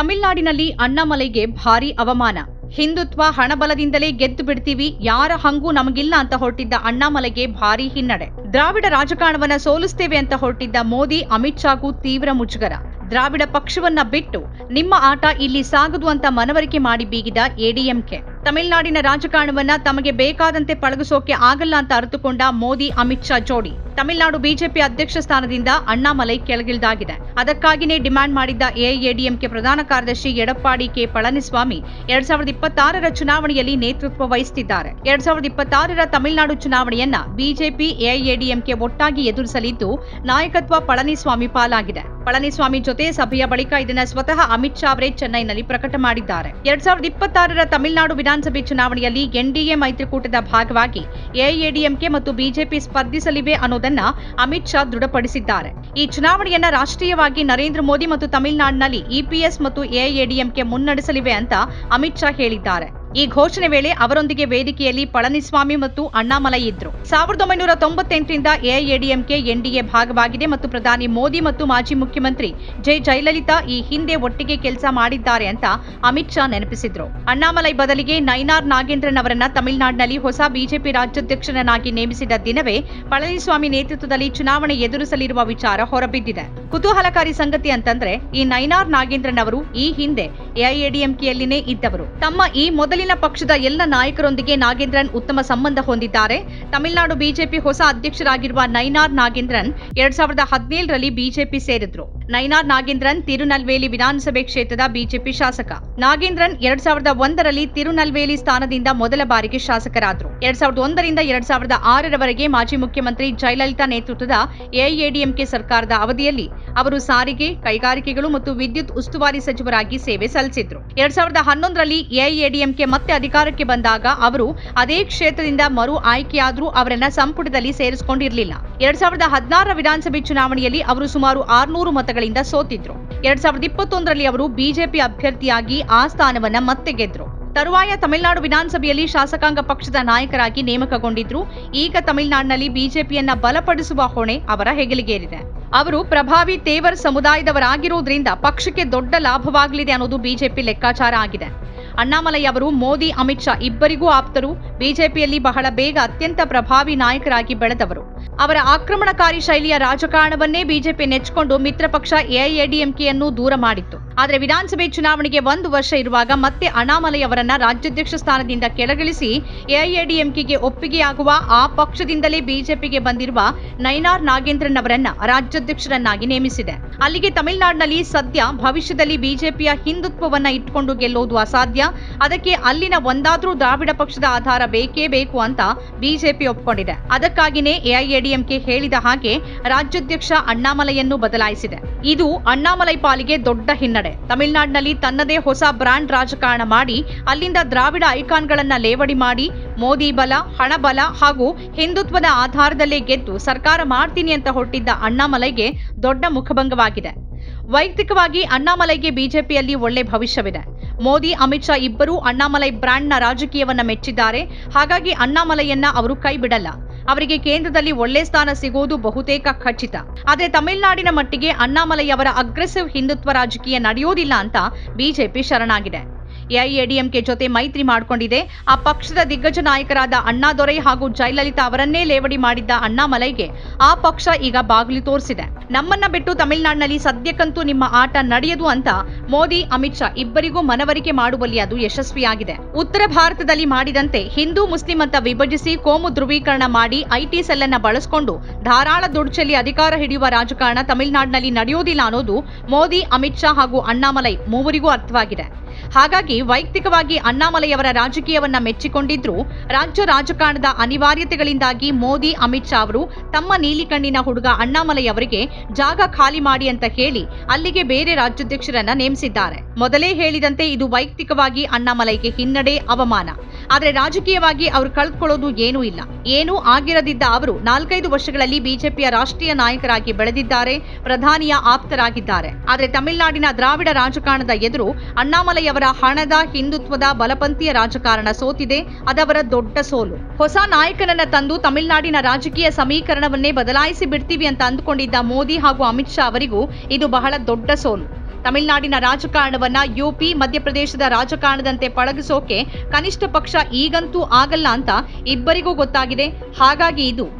ತಮಿಳುನಾಡಿನಲ್ಲಿ ಅಣ್ಣಾಮಲೈಗೆ ಭಾರಿ ಅವಮಾನ. ಹಿಂದುತ್ವ ಹಣಬಲದಿಂದಲೇ ಗೆದ್ದು ಬಿಡ್ತೀವಿ, ಯಾರ ಹಂಗೂ ನಮಗಿಲ್ಲ ಅಂತ ಹೊರಟಿದ್ದ ಅಣ್ಣಾಮಲೈಗೆ ಭಾರಿ ಹಿನ್ನಡೆ. ದ್ರಾವಿಡ ರಾಜಕಾರಣವನ್ನ ಸೋಲಿಸ್ತೇವೆ ಅಂತ ಹೊರಟಿದ್ದ ಮೋದಿ, ಅಮಿತ್ ಶಾಗೂ ತೀವ್ರ ಮುಜುಗರ. ದ್ರಾವಿಡ ಪಕ್ಷವನ್ನ ಬಿಟ್ಟು ನಿಮ್ಮ ಆಟ ಇಲ್ಲಿ ಸಾಗದು ಅಂತ ಮನವರಿಕೆ ಮಾಡಿ ಬೀಗಿದ ಎಡಿಎಂಕೆ. ತಮಿಳುನಾಡಿನ ರಾಜಕಾರಣವನ್ನ ತಮಗೆ ಬೇಕಾದಂತೆ ಪಳಗಿಸೋಕೆ ಆಗಲ್ಲ ಅಂತ ಅರಿತುಕೊಂಡ ಮೋದಿ, ಅಮಿತ್ ಶಾ ಜೋಡಿ. ತಮಿಳುನಾಡು ಬಿಜೆಪಿ ಅಧ್ಯಕ್ಷ ಸ್ಥಾನದಿಂದ ಅಣ್ಣಾಮಲೈ ಕೆಳಗಿಳಿದಾಗಿದೆ. ಅದಕ್ಕಾಗಿಯೇ ಡಿಮ್ಯಾಂಡ್ ಮಾಡಿದ್ದ ಎಐಎಡಿಎಂಕೆ ಪ್ರಧಾನ ಕಾರ್ಯದರ್ಶಿ ಎಡಪ್ಪಾಡಿ ಕೆ ಪಳನಿಸ್ವಾಮಿ ಎರಡ್ ಸಾವಿರದ ಇಪ್ಪತ್ತಾರರ ಚುನಾವಣೆಯಲ್ಲಿ ನೇತೃತ್ವ ವಹಿಸುತ್ತಿದ್ದಾರೆ ಎರಡ್ ಸಾವಿರದ ಇಪ್ಪತ್ತಾರರ ತಮಿಳುನಾಡು ಚುನಾವಣೆಯನ್ನ ಬಿಜೆಪಿ, ಎಐಎಡಿಎಂಕೆ ಒಟ್ಟಾಗಿ ಎದುರಿಸಲಿದ್ದು ನಾಯಕತ್ವ ಪಳನಿಸ್ವಾಮಿ ಪಾಲಾಗಿದೆ. ಪಳನಿಸ್ವಾಮಿ ಜೊತೆ ಸಭೆಯ ಬಳಿಕ ಇದನ್ನ ಸ್ವತಃ ಅಮಿತ್ ಶಾ ಅವರೇ ಚೆನ್ನೈನಲ್ಲಿ ಪ್ರಕಟ ಮಾಡಿದ್ದಾರೆ. ಎರಡ್ ಸಾವಿರದ ಇಪ್ಪತ್ತಾರರ ತಮಿಳುನಾಡು ವಿಧಾನಸಭೆ ಚುನಾವಣೆಯಲ್ಲಿ ಎನ್ಡಿಎ ಮೈತ್ರಿಕೂಟದ ಭಾಗವಾಗಿ ಎಐಎಡಿಎಂಕೆ ಮತ್ತು ಬಿಜೆಪಿ ಸ್ಪರ್ಧಿಸಲಿವೆ ಅನ್ನೋದನ್ನ ಅಮಿತ್ ಶಾ ದೃಢಪಡಿಸಿದ್ದಾರೆ. ಈ ಚುನಾವಣೆಯನ್ನ ರಾಷ್ಟ್ರೀಯವಾಗಿ ನರೇಂದ್ರ ಮೋದಿ ಮತ್ತು ತಮಿಳುನಾಡಿನಲ್ಲಿ ಇಪಿಎಸ್ ಮತ್ತು ಎಐಎಡಿಎಂಕೆ ಮುನ್ನಡೆಸಲಿವೆ ಅಂತ ಅಮಿತ್ ಶಾ ಹೇಳಿದ್ದಾರೆ. ಈ ಘೋಷಣೆ ವೇಳೆ ಅವರೊಂದಿಗೆ ವೇದಿಕೆಯಲ್ಲಿ ಪಳನಿಸ್ವಾಮಿ ಮತ್ತು ಅಣ್ಣಾಮಲೈ ಇದ್ರು. ಸಾವಿರದ ಒಂಬೈನೂರ ತೊಂಬತ್ತೆಂಟರಿಂದ ಎಐಎಡಿಎಂಕೆ ಎನ್ಡಿಎ ಭಾಗವಾಗಿದೆ ಮತ್ತು ಪ್ರಧಾನಿ ಮೋದಿ ಮತ್ತು ಮಾಜಿ ಮುಖ್ಯಮಂತ್ರಿ ಜೈ ಜಯಲಲಿತಾ ಈ ಹಿಂದೆ ಒಟ್ಟಿಗೆ ಕೆಲಸ ಮಾಡಿದ್ದಾರೆ ಅಂತ ಅಮಿತ್ ಶಾ ನೆನಪಿಸಿದ್ರು. ಅಣ್ಣಾಮಲೈ ಬದಲಿಗೆ ನೈನಾರ್ ನಾಗೇಂದ್ರನ್ ಅವರನ್ನ ತಮಿಳುನಾಡಿನಲ್ಲಿ ಹೊಸ ಬಿಜೆಪಿ ರಾಜ್ಯಾಧ್ಯಕ್ಷರನ್ನಾಗಿ ನೇಮಿಸಿದ ದಿನವೇ ಪಳನಿಸ್ವಾಮಿ ನೇತೃತ್ವದಲ್ಲಿ ಚುನಾವಣೆ ಎದುರಿಸಲಿರುವ ವಿಚಾರ ಹೊರಬಿದ್ದಿದೆ. ಕುತೂಹಲಕಾರಿ ಸಂಗತಿ ಅಂತಂದ್ರೆ ಈ ನೈನಾರ್ ನಾಗೇಂದ್ರನ್ ಅವರು ಈ ಹಿಂದೆ ಎಐಎಡಿಎಂಕೆಯಲ್ಲಿನೇ ಇದ್ದವರು. ತಮ್ಮ ಈ ಮೊದಲಿನ ಪಕ್ಷದ ಎಲ್ಲ ನಾಯಕರೊಂದಿಗೆ ನಾಗೇಂದ್ರನ್ ಉತ್ತಮ ಸಂಬಂಧ ಹೊಂದಿದ್ದಾರೆ. ತಮಿಳುನಾಡು ಬಿಜೆಪಿ ಹೊಸ ಅಧ್ಯಕ್ಷರಾಗಿರುವ ನೈನಾರ್ ನಾಗೇಂದ್ರನ್ ಎರಡ್ ಸಾವಿರದ ಹದಿನೇಳರಲ್ಲಿ ಬಿಜೆಪಿ ಸೇರಿದ್ರು. ನೈನಾರ್ ನಾಗೇಂದ್ರನ್ ತಿರುನಲ್ವೇಲಿ ವಿಧಾನಸಭೆ ಕ್ಷೇತ್ರದ ಬಿಜೆಪಿ ಶಾಸಕ. ನಾಗೇಂದ್ರನ್ ಎರಡ್ ಸಾವಿರದ ಒಂದರಲ್ಲಿ ತಿರುನಲ್ವೇಲಿ ಸ್ಥಾನದಿಂದ ಮೊದಲ ಬಾರಿಗೆ ಶಾಸಕರಾದರು. ಎರಡ್ ಸಾವಿರದ ಒಂದರಿಂದ ಎರಡ್ ಸಾವಿರದ ಆರರವರೆಗೆ ಮಾಜಿ ಮುಖ್ಯಮಂತ್ರಿ ಜಯಲಲಿತಾ ನೇತೃತ್ವದ ಎಐಎಡಿಎಂಕೆ ಸರ್ಕಾರದ ಅವಧಿಯಲ್ಲಿ ಅವರು ಸಾರಿಗೆ, ಕೈಗಾರಿಕೆಗಳು ಮತ್ತು ವಿದ್ಯುತ್ ಉಸ್ತುವಾರಿ ಸಚಿವರಾಗಿ ಸೇವೆ ಸಲ್ಲಿಸಿದ್ರು. ಎರಡ್ ಸಾವಿರದ ಹನ್ನೊಂದರಲ್ಲಿ ಎಐಎಡಿಎಂಕೆ ಮತ್ತೆ ಅಧಿಕಾರಕ್ಕೆ ಬಂದಾಗ ಅವರು ಅದೇ ಕ್ಷೇತ್ರದಿಂದ ಮರು ಆಯ್ಕೆಯಾದರೂ ಅವರನ್ನ ಸಂಪುಟದಲ್ಲಿ ಸೇರಿಸಿಕೊಂಡಿರಲಿಲ್ಲ. ಎರಡ್ ಸಾವಿರದ ಹದಿನಾರರ ವಿಧಾನಸಭೆ ಚುನಾವಣೆಯಲ್ಲಿ ಅವರು ಸುಮಾರು ಆರ್ನೂರು ಮತಗಳಿಂದ ಸೋತಿದ್ರು. ಎರಡ್ ಸಾವಿರದ ಇಪ್ಪತ್ತೊಂದರಲ್ಲಿ ಅವರು ಬಿಜೆಪಿ ಅಭ್ಯರ್ಥಿಯಾಗಿ ಆ ಸ್ಥಾನವನ್ನ ಮತ್ತೆ ಗೆದ್ರು. ತರುವಾಯ ತಮಿಳುನಾಡು ವಿಧಾನಸಭೆಯಲ್ಲಿ ಶಾಸಕಾಂಗ ಪಕ್ಷದ ನಾಯಕರಾಗಿ ನೇಮಕಗೊಂಡಿದ್ರು. ಈಗ ತಮಿಳುನಾಡಿನಲ್ಲಿ ಬಿಜೆಪಿಯನ್ನ ಬಲಪಡಿಸುವ ಹೊಣೆ ಅವರ ಹೆಗಲಿಗೇರಿದೆ ಅವರು ಪ್ರಭಾವಿ ತೇವರ್ ಸಮುದಾಯದವರಾಗಿರುವುದರಿಂದ ಪಕ್ಷಕ್ಕೆ ದೊಡ್ಡ ಲಾಭವಾಗಲಿದೆ ಅನ್ನೋದು ಬಿಜೆಪಿ ಲೆಕ್ಕಾಚಾರ ಆಗಿದೆ. ಅಣ್ಣಾಮಲೈ ಅವರು, ಮೋದಿ, ಅಮಿತ್ ಶಾ ಇಬ್ಬರಿಗೂ ಆಪ್ತರು. ಬಿಜೆಪಿಯಲ್ಲಿ ಬಹಳ ಬೇಗ ಅತ್ಯಂತ ಪ್ರಭಾವಿ ನಾಯಕರಾಗಿ ಬೆಳೆದವರು. ಅವರ ಆಕ್ರಮಣಕಾರಿ ಶೈಲಿಯ ರಾಜಕಾರಣವನ್ನೇ ಬಿಜೆಪಿ ನೆಚ್ಚಿಕೊಂಡು ಮಿತ್ರ ಪಕ್ಷ ಎಐಎಡಿಎಂಕೆಯನ್ನು ದೂರ ಮಾಡಿತ್ತು. ಆದರೆ ವಿಧಾನಸಭೆ ಚುನಾವಣೆಗೆ ಒಂದು ವರ್ಷ ಇರುವಾಗ ಮತ್ತೆ ಅಣ್ಣಾಮಲೈ ಅವರನ್ನ ರಾಜ್ಯಾಧ್ಯಕ್ಷ ಸ್ಥಾನದಿಂದ ಕೆಳಗಿಳಿಸಿ ಎಐಎಡಿಎಂಕೆಗೆ ಒಪ್ಪಿಗೆಯಾಗುವ ಆ ಪಕ್ಷದಿಂದಲೇ ಬಿಜೆಪಿಗೆ ಬಂದಿರುವ ನೈನಾರ್ ನಾಗೇಂದ್ರನ್ ಅವರನ್ನ ರಾಜ್ಯಾಧ್ಯಕ್ಷರನ್ನಾಗಿ ನೇಮಿಸಿದೆ. ಅಲ್ಲಿಗೆ ತಮಿಳುನಾಡಿನಲ್ಲಿ ಸದ್ಯ ಭವಿಷ್ಯದಲ್ಲಿ ಬಿಜೆಪಿಯ ಹಿಂದುತ್ವವನ್ನ ಇಟ್ಟುಕೊಂಡು ಗೆಲ್ಲೋದು ಅಸಾಧ್ಯ. ಅದಕ್ಕೆ ಅಲ್ಲಿನ ಒಂದಾದ್ರೂ ದ್ರಾವಿಡ ಪಕ್ಷದ ಆಧಾರ ಬೇಕೇ ಬೇಕು ಅಂತ ಬಿಜೆಪಿ ಒಪ್ಪಿಕೊಂಡಿದೆ ಅದಕ್ಕಾಗಿನೇ ಎಐಎಡಿಎಂಕೆ ಹೇಳಿದ ಹಾಗೆ ರಾಜ್ಯಾಧ್ಯಕ್ಷ ಅಣ್ಣಾಮಲೈಯನ್ನು ಬದಲಾಯಿಸಿದೆ. ಇದು ಅಣ್ಣಾಮಲೈ ಪಾಲಿಗೆ ದೊಡ್ಡ ಹಿನ್ನಡೆ. ತಮಿಳುನಾಡಿನಲ್ಲಿ ತನ್ನದೇ ಹೊಸ ಬ್ರಾಂಡ್ ರಾಜಕಾರಣ ಮಾಡಿ, ಅಲ್ಲಿಂದ ದ್ರಾವಿಡ ಐಕಾನ್ಗಳನ್ನ ಲೇವಡಿ ಮಾಡಿ, ಮೋದಿ ಬಲ ಹಣಬಲ ಹಾಗೂ ಹಿಂದುತ್ವದ ಆಧಾರದಲ್ಲೇ ಗೆದ್ದು ಸರ್ಕಾರ ಮಾಡ್ತೀನಿ ಅಂತ ಹೊರಟಿದ್ದ ಅಣ್ಣಾಮಲೈಗೆ ದೊಡ್ಡ ಮುಖಭಂಗವಾಗಿದೆ. ವೈಯಕ್ತಿಕವಾಗಿ ಅಣ್ಣಾಮಲೈಗೆ ಬಿಜೆಪಿಯಲ್ಲಿ ಒಳ್ಳೆ ಭವಿಷ್ಯವಿದೆ. ಮೋದಿ, ಅಮಿತ್ ಶಾ ಇಬ್ಬರೂ ಅಣ್ಣಾಮಲೈ ಬ್ರ್ಯಾಂಡ್ನ ರಾಜಕೀಯವನ್ನ ಮೆಚ್ಚಿದ್ದಾರೆ. ಹಾಗಾಗಿ ಅಣ್ಣಾಮಲೈಯನ್ನ ಅವರು ಕೈ ಬಿಡಲ್ಲ ಅವರಿಗೆ ಕೇಂದ್ರದಲ್ಲಿ ಒಳ್ಳೆ ಸ್ಥಾನ ಸಿಗೋದು ಬಹುತೇಕ ಖಚಿತ. ಆದರೆ ತಮಿಳುನಾಡಿನ ಮಟ್ಟಿಗೆ ಅಣ್ಣಾಮಲೈ ಅವರ ಅಗ್ರೆಸಿವ್ ಹಿಂದುತ್ವ ರಾಜಕೀಯ ನಡೆಯೋದಿಲ್ಲ ಅಂತ ಬಿಜೆಪಿ ಶರಣಾಗಿದೆ. ಎಐಎಡಿಎಂಕೆ ಜೊತೆ ಮೈತ್ರಿ ಮಾಡಿಕೊಂಡಿದೆ. ಆ ಪಕ್ಷದ ದಿಗ್ಗಜ ನಾಯಕರಾದ ಅಣ್ಣಾದೊರೈ ಹಾಗೂ ಜಯಲಲಿತಾ ಅವರನ್ನೇ ಲೇವಡಿ ಮಾಡಿದ್ದ ಅಣ್ಣಾಮಲೈಗೆ ಆ ಪಕ್ಷ ಈಗ ಬಾಗಿಲು ತೋರಿಸಿದೆ. ನಮ್ಮನ್ನ ಬಿಟ್ಟು ತಮಿಳುನಾಡಿನಲ್ಲಿ ಸದ್ಯಕ್ಕಂತೂ ನಿಮ್ಮ ಆಟ ನಡೆಯದು ಅಂತ ಮೋದಿ, ಅಮಿತ್ ಶಾ ಇಬ್ಬರಿಗೂ ಮನವರಿಕೆ ಮಾಡುವಲ್ಲಿ ಅದು ಯಶಸ್ವಿಯಾಗಿದೆ. ಉತ್ತರ ಭಾರತದಲ್ಲಿ ಮಾಡಿದಂತೆ ಹಿಂದೂ ಮುಸ್ಲಿಂ ಅಂತ ವಿಭಜಿಸಿ ಕೋಮು ಧ್ರುವೀಕರಣ ಮಾಡಿ ಐಟಿ ಸೆಲ್ ಅನ್ನ ಬಳಸಿಕೊಂಡು ಧಾರಾಳ ದುಡ್ಡು ಚೆಲ್ಲಿ ಅಧಿಕಾರ ಹಿಡಿಯುವ ರಾಜಕಾರಣ ತಮಿಳುನಾಡಿನಲ್ಲಿ ನಡೆಯೋದಿಲ್ಲ ಅನ್ನೋದು ಮೋದಿ, ಅಮಿತ್ ಶಾ ಹಾಗೂ ಅಣ್ಣಾಮಲೈ ಮೂವರಿಗೂ ಅರ್ಥವಾಗಿದೆ. ಹಾಗಾಗಿ ವೈಯಕ್ತಿಕವಾಗಿ ಅಣ್ಣಾಮಲೈಯವರ ರಾಜಕೀಯವನ್ನ ಮೆಚ್ಚಿಕೊಂಡಿದ್ರು ರಾಜ್ಯ ರಾಜಕಾರಣದ ಅನಿವಾರ್ಯತೆಗಳಿಂದಾಗಿ ಮೋದಿ, ಅಮಿತ್ ಶಾ ಅವರು ತಮ್ಮ ನೀಲಿಕಣ್ಣಿನ ಹುಡುಗ ಅಣ್ಣಾಮಲೈ ಅವರಿಗೆ ಜಾಗ ಖಾಲಿ ಮಾಡಿ ಅಂತ ಹೇಳಿ ಅಲ್ಲಿಗೆ ಬೇರೆ ರಾಜ್ಯಾಧ್ಯಕ್ಷರನ್ನ ನೇಮಿಸಿದ್ದಾರೆ. ಮೊದಲೇ ಹೇಳಿದಂತೆ ಇದು ವೈಯಕ್ತಿಕವಾಗಿ ಅಣ್ಣಾಮಲೈಗೆ ಹಿನ್ನಡೆ, ಅವಮಾನ. ಆದ್ರೆ ರಾಜಕೀಯವಾಗಿ ಅವರು ಕಳ್ಕೊಳ್ಳೋದು ಏನೂ ಇಲ್ಲ. ಏನೂ ಆಗಿರದಿದ್ದ ಅವರು ನಾಲ್ಕೈದು ವರ್ಷಗಳಲ್ಲಿ ಬಿಜೆಪಿಯ ರಾಷ್ಟ್ರೀಯ ನಾಯಕರಾಗಿ ಬೆಳೆದಿದ್ದಾರೆ, ಪ್ರಧಾನಿಯ ಆಪ್ತರಾಗಿದ್ದಾರೆ. ಆದರೆ ತಮಿಳುನಾಡಿನ ದ್ರಾವಿಡ ರಾಜಕಾರಣದ ಎದುರು ಅಣ್ಣಾಮಲೈ ಅವರ ಹಣದ ಹಿಂದುತ್ವದ ಬಲಪಂಥೀಯ ರಾಜಕಾರಣ ಸೋತಿದೆ, ಅದವರ ದೊಡ್ಡ ಸೋಲು. ಹೊಸ ನಾಯಕನನ್ನ ತಂದು ತಮಿಳುನಾಡಿನ ರಾಜಕೀಯ ಸಮೀಕರಣವನ್ನೇ ಬದಲಾಯಿಸಿ ಬಿಡ್ತೀವಿ ಅಂತ ಅಂದುಕೊಂಡಿದ್ದ ಮೋದಿ ಹಾಗೂ ಅಮಿತ್ ಶಾ ಅವರಿಗೂ ಇದು ಬಹಳ ದೊಡ್ಡ ಸೋಲು. ತಮಿಳುನಾಡಿನ ರಾಜಕಾರಣವನ್ನ ಯುಪಿ, ಮಧ್ಯಪ್ರದೇಶದ ರಾಜಕಾರಣದಂತೆ ಪಳಗಿಸೋಕೆ ಕನಿಷ್ಠ ಪಕ್ಷ ಈಗಂತೂ ಆಗಲ್ಲ ಅಂತ ಇಬ್ಬರಿಗೂ ಗೊತ್ತಾಗಿದೆ. ಹಾಗಾಗಿ ಇದು